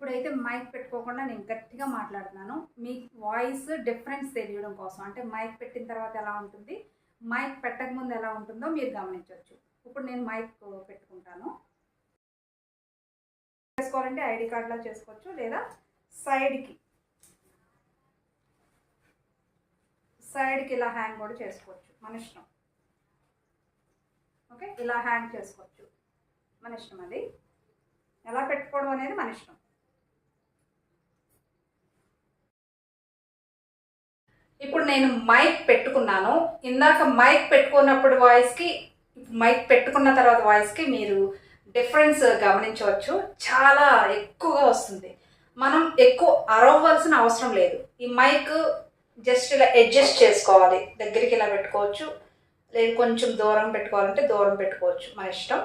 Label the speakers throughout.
Speaker 1: ఇప్పుడైతే మైక్ పెట్టుకోకుండా నేను గట్టిగా మాట్లాడుతున్నాను. మీ వాయిస్ డిఫరెన్స్ తెలియడం కోసం. అంటే మైక్ పెట్టిన తర్వాత ఎలా ఉంటుంది? మైక్ పెట్టకముందు ఎలా ఉంటుందో మీరు గమనించవచ్చు. ఇప్పుడు నేను మైక్ పెట్టుకుంటాను. చేసుకోవాలంటే ఐడి కార్డ్లా చేసుకోవచ్చు లేదా సైడ్కి. సైడ్కి ఇలా హ్యాంగ్ కూడా చేసుకోవచ్చు. మన ఇష్టం. ఓకే? ఇలా హ్యాంగ్ చేసుకోవచ్చు. మన ఇష్టం అది. ఎలా పెట్టుకోవడం అనేది మన ఇష్టం. ఇప్పుడు నేను మైక్ పెట్టుకున్నాను. ఇందాక మైక్ పెట్టుకున్నప్పుడు వాయిస్కి మైక్ పెట్టుకున్న తర్వాత వాయిస్కి మీరు డిఫరెన్స్ గమనించవచ్చు. చాలా ఎక్కువగా వస్తుంది. మనం ఎక్కువ అరవవలసిన అవసరం లేదు. ఈ మైక్ జస్ట్ ఇలా అడ్జస్ట్ చేసుకోవాలి. దగ్గరికి ఇలా పెట్టుకోవచ్చు. లేదు కొంచెం దూరం పెట్టుకోవాలంటే దూరం పెట్టుకోవచ్చు. మన ఇష్టం.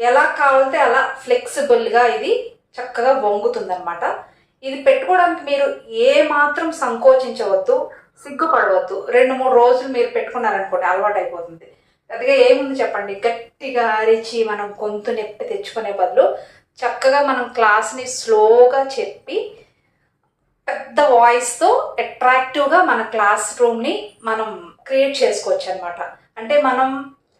Speaker 1: ఎలా కావాలంటే అలా ఫ్లెక్సిబుల్గా ఇది చక్కగా వంగుతుందన్నమాట. ఇది పెట్టుకోవడానికి మీరు ఏ మాత్రం సంకోచించవద్దు. సిగ్గుపడవద్దు. రెండు మూడు రోజులు మీరు పెట్టుకున్నారనుకోండి అలవాటు అయిపోతుంది పెద్దగా ఏముంది చెప్పండి. గట్టిగా అరిచి మనం గొంతు నొప్పి తెచ్చుకునే బదులు చక్కగా మనం క్లాస్ని స్లోగా చెప్పి పెద్ద వాయిస్తో అట్రాక్టివ్గా మన క్లాస్ రూమ్ని మనం క్రియేట్ చేసుకోవచ్చు అనమాట అంటే మనం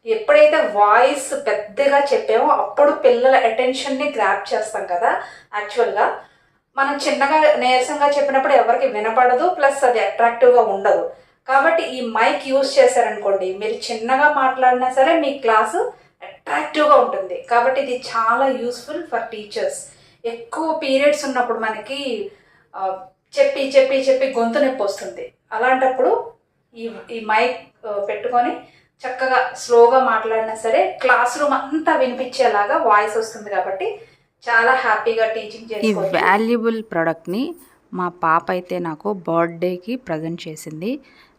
Speaker 1: ఎప్పుడైతే వాయిస్ పెద్దగా చెప్పామో అప్పుడు పిల్లల అటెన్షన్ని గ్రాప్ చేస్తాం కదా యాక్చువల్గా. మనం చిన్నగా నీరసంగా చెప్పినప్పుడు ఎవరికి వినపడదు ప్లస్ అది అట్రాక్టివ్గా ఉండదు. కాబట్టి ఈ మైక్ యూజ్ చేశారనుకోండి మీరు చిన్నగా మాట్లాడినా సరే మీ క్లాసు అట్రాక్టివ్గా ఉంటుంది. కాబట్టి ఇది చాలా యూస్ఫుల్ ఫర్ టీచర్స్ ఎక్కువ పీరియడ్స్ ఉన్నప్పుడు మనకి చెప్పి చెప్పి చెప్పి గొంతు నొప్పి వస్తుంది. అలాంటప్పుడు ఈ ఈ మైక్ పెట్టుకొని చక్కగా స్లోగా మాట్లాడినా సరే క్లాస్ రూమ్ అంతా వినిపించేలాగా వాయిస్ వస్తుంది కాబట్టి చాలా హ్యాపీగా టీచింగ్
Speaker 2: ఈ వాల్యుబుల్ ప్రోడక్ట్ని మా పాప అయితే నాకు బర్త్డేకి ప్రజెంట్ చేసింది.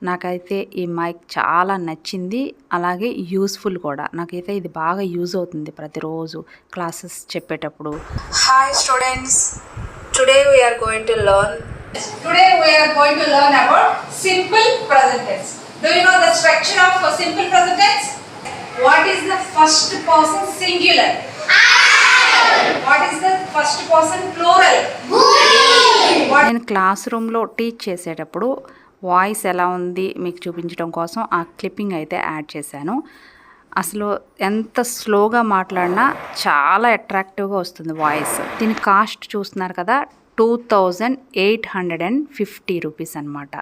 Speaker 2: నాకైతే ఈ మైక్ చాలా నచ్చింది. అలాగే యూస్ఫుల్ కూడా. నాకైతే ఇది బాగా యూజ్ అవుతుంది ప్రతిరోజు క్లాసెస్ చెప్పేటప్పుడు.
Speaker 1: Hi students today we are going to learn today we are going to learn about simple present tense do you know the structure of simple present tense what is the first person singular
Speaker 2: నేను class రూమ్లో teach చేసేటప్పుడు voice ఎలా ఉంది మీకు చూపించడం కోసం ఆ clipping అయితే యాడ్ చేశాను అసలు ఎంత స్లోగా మాట్లాడినా చాలా అట్రాక్టివ్గా వస్తుంది వాయిస్ దీని కాస్ట్ చూస్తున్నారు కదా two thousand eight hundred and fifty rupees అనమాట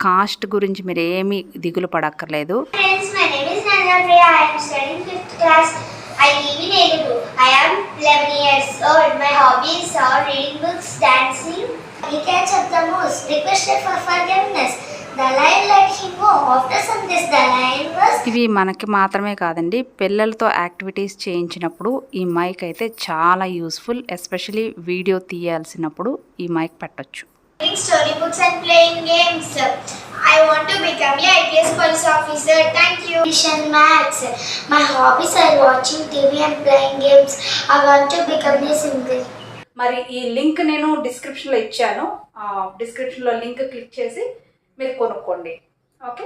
Speaker 2: కాస్ట్ గురించి మీరు ఏమీ దిగులు పడక్కర్లేదు
Speaker 3: Friends, my name is Nandapriya. I am studying fifth class. I live in Elugu. I am 11 years old. My hobbies are reading books, dancing. He catch up the moose, requested for forgiveness. The lion let him go. After some this, the lion was
Speaker 2: ఇవి మనకి మాత్రమే కాదండి పిల్లలతో activities చేయించినప్పుడు ఈ mic అయితే చాలా useful especially video తీయాల్సినప్పుడు ఈ mic పెట్టొచ్చు
Speaker 3: reading storybooks and playing games. I want to become a IPS police officer. Thank you. Mission Max. My hobbies are watching TV and playing games. I want to become a singer.
Speaker 1: మరి ఈ link నేను డిస్క్రిప్షన్లో ఇచ్చాను డిస్క్రిప్షన్లో link click చేసి మీరు కొనుక్కోండి okay